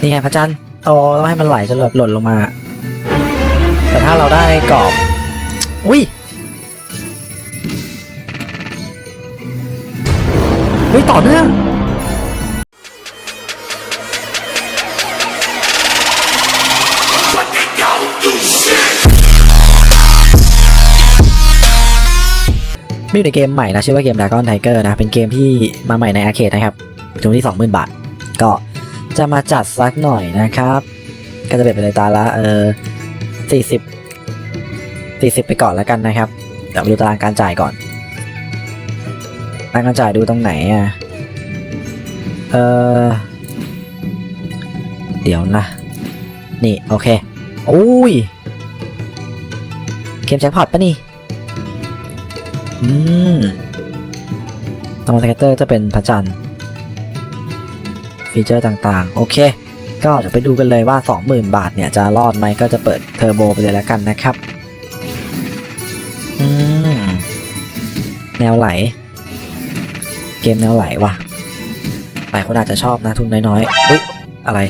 นี่ไงพระจันทร์โอ้ต้องให้มันไหลจนหล่นลงมา แต่ถ้าเราได้กรอบ อุ้ยอุ้ยต่อเนื่องมีอยู่ในเกมใหม่นะ ชื่อว่าเกม Dragon Tiger นะ เป็นเกมที่มาใหม่ในอาร์เคดนะครับจำนวนที่ 20,000 บาท ก็ จะมาจัดสักหน่อยนะครับ ก็จะเป็นไปในตาละเออ40 40ไปก่อนแล้วกันนะครับเดี๋ยวดูตารางการจ่ายก่อนตารางการจ่ายดูตรงไหนอะเออเดี๋ยวนะ นี่ โอเคอุ้ยเกมแจ็คพอตปะนี่ อืมตรงสเก็ตเตอร์จะเป็นพระจันทร์ ฟีเจอร์ต่างๆ โอเค ก็เดี๋ยวไปดูกันเลยว่า 20,000 บาทเนี่ยจะรอดไหมก็จะเปิดเทอร์โบไปเลยแล้วกันนะครับอืมแนวไหล เกมแนวไหลว่ะหลายคนอาจจะชอบนะทุนน้อยๆเฮ้ยอะไร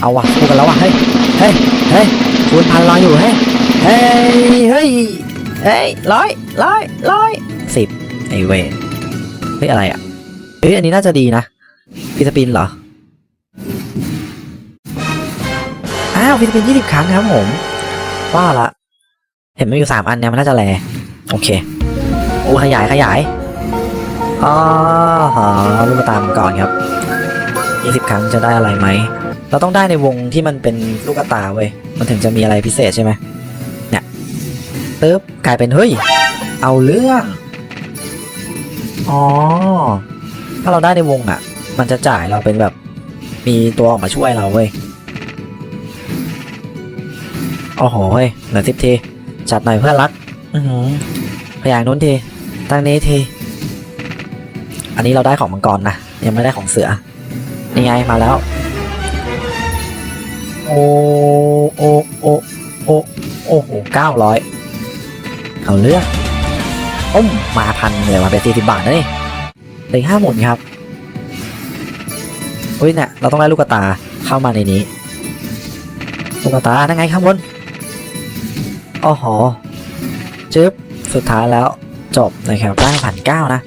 เอาว่ะพูดกันแล้วว่ะเฮ้ยเฮ้ยเฮ้ยคูณพันรออยู่เฮ้ยเฮ้ยเฮ้ยเฮ้ยร้อยร้อยร้อยสิบไอเวนเฮ้ยอะไรอะ เฮ้ยอันนี้น่าจะดีนะฟิสปินเหรอ อ้าวฟิสปินยี่สิบครั้งครับผม ว่าละ เห็นมันอยู่สามอันเนี่ยมันน่าจะแล โอเค โอ้ขยายขยายอ๋อหอลูกตามก่อนครับยี่สิบครั้งจะได้อะไรไหม เราต้องได้ในวงที่มันเป็นลูกตาเว้ย มันถึงจะมีอะไรพิเศษใช่ไหมเนี่ยปึ๊บกลายเป็นเฮ้ย เอาเรื่อง อ๋อ ถ้าเราได้ในวงอะ มันจะจ่ายเราเป็นแบบมีตัวออกมาช่วยเราเว้ยโอ้โหเฮ้ยเหลือสิบทีจัดหน่อยเพื่อนรักอือหือพยางนู้นทีตั้งนี้ทีอันนี้เราได้ของมังกรนะยังไม่ได้ของเสือนี่ไงมาแล้ว โอ้โอ้โอ้โอ้โอ้โหเก้าร้อยเอาเรื่องอ้มมาพันเลยมาเป็นสี่สิบบาทนะนี่ เลืออกห้าหมุนครับอุ้ยเนี่ยเราต้องได้ลูกกระตาเข้ามาในนี้ ลูกกระตาทั้งไงข้างบนอ๋อหอจึ๊บสุดท้ายแล้วจบนะครับได้พันเก้านะ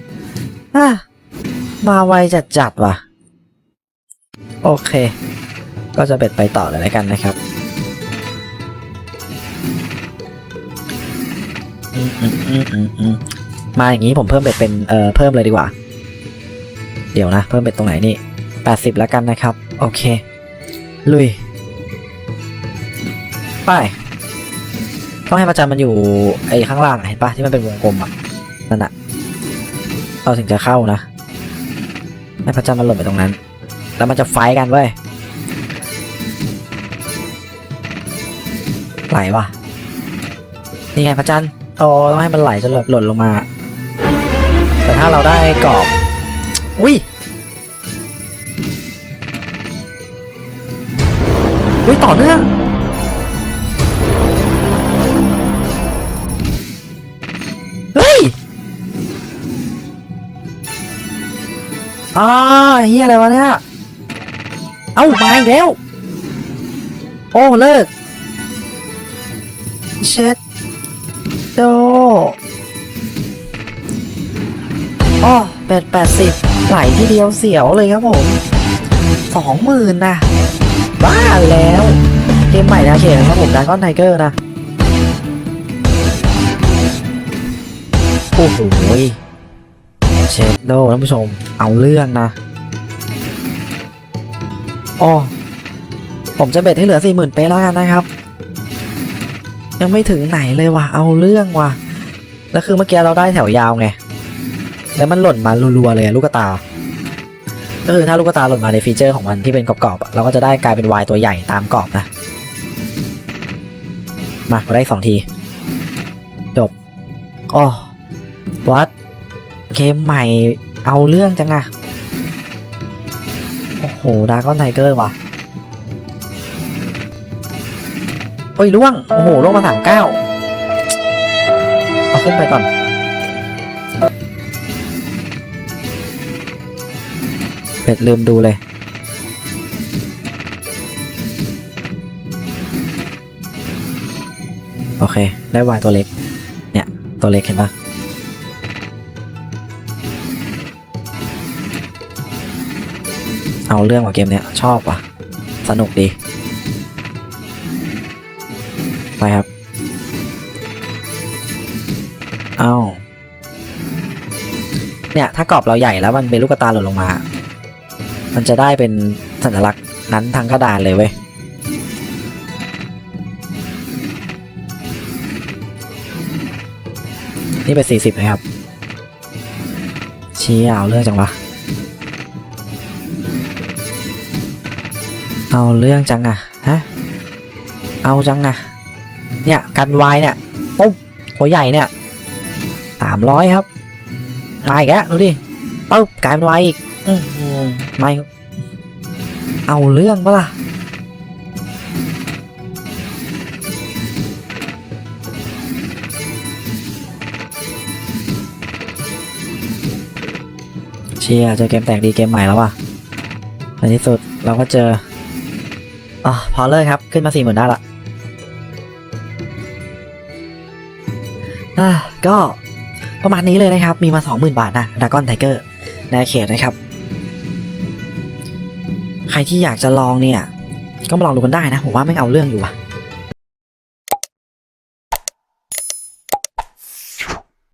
มาไวจัดจัดว่ะ โอเค ก็จะเบ็ดไปต่อเลยแล้วกันนะครับมอืมอืมอืมอืมมาอย่างนี้ผมเพิ่มเบ็ดเป็นเอ่อเพิ่มเลยดีกว่า เดี๋ยวนะ เพิ่มเบ็ดตรงไหนนี่แปดสิบแล้วกันนะครับ โอเค ลุย ไปต้องให้ประจันมันอยู่ไอ้ข้างล่างเห็นปะที่มันเป็นวงกลมอะนั่นอะเราถึงจะเข้านะให้พระจันทร์มันหล่นไปตรงนั้น แล้วมันจะไฟกันเว้ยไหลวะนี่ไงพระจันทร์โอ้ต้องให้มันไหลจนหล่นลงมา แต่ถ้าเราได้กรอบ อุ้ยอุ้ยต่อเนื่องเฮ้ยอ่าเฮียอะไรวะเนี่ย เอ้ามาอีกแล้ว โอ้ เลิกเช็ดโด อ๋อแปดแปดสิบไหลทีเดียวเสียวเลยครับผมสองหมื่นนะบ้าแล้วเกมใหม่นะเขตนะครับผมดากอนไทเกอร์นะโอ้โหเชดโดท่านผู้ชม เอาเรื่องนะอ๋อผมจะเบ็ดให้เหลือสี่หมื่นเป๊ะแล้วกันนะครับ ยังไม่ถึงไหนเลยว่ะ เอาเรื่องว่ะ แล้วคือเมื่อกี้เราได้แถวยาวไง แล้วมันหล่นมารัวๆเลยลูกตา ก็คือถ้าลูกตาหล่นมาในฟีเจอร์ของมันที่เป็นกรอบๆเราก็จะได้กลายเป็นวายตัวใหญ่ตามกรอบนะ มาเราได้สองที จบอ๋อวัดเกมใหม่เอาเรื่องจังอะโอ้โหดากอนไทเกอร์ว่ะโอ้ยล่วง โอ้โหล่วงมาสามเก้าเอาขึ้นไปก่อน เป็ดลืมดูเลย โอเค ได้วายตัวเล็ก เนี่ย ตัวเล็กเห็นปะเอาเรื่องว่ะเกมเนี้ย ชอบว่ะ สนุกดี ไปครับ เอาเนี่ย ถ้ากรอบเราใหญ่แล้วมันเป็นลูกตาหล่นลงมา มันจะได้เป็นสัญลักษณ์นั้นทั้งกระดานเลยเว้ยนี่เป็นสี่สิบนะครับเชี้เอาเรื่องจังวะ เอาเรื่องจังอะฮะ เอาจังอะเนี่ยกันวายเนี่ยปุ๊บตัวใหญ่เนี่ยสามร้อยครับมาอีกแล้วดูดิปุ๊บกลายเป็นวายอีก ไม่เอาเรื่องปะล่ะเชียร์เจอเกมแตกดีเกมใหม่แล้วว่ะในที่สุดเราก็เจออะพอเลยครับ ขึ้นมาสี่หมื่นได้ละอะก็ประมาณนี้เลยนะครับ มีมาสองหมื่นบาทนะดากอนไทเกอร์ในเขตนะครับ ใครที่อยากจะลองเนี่ย ก็มาลองดูกันได้นะ ผมว่าไม่เอาเรื่องอยู่ว่ะ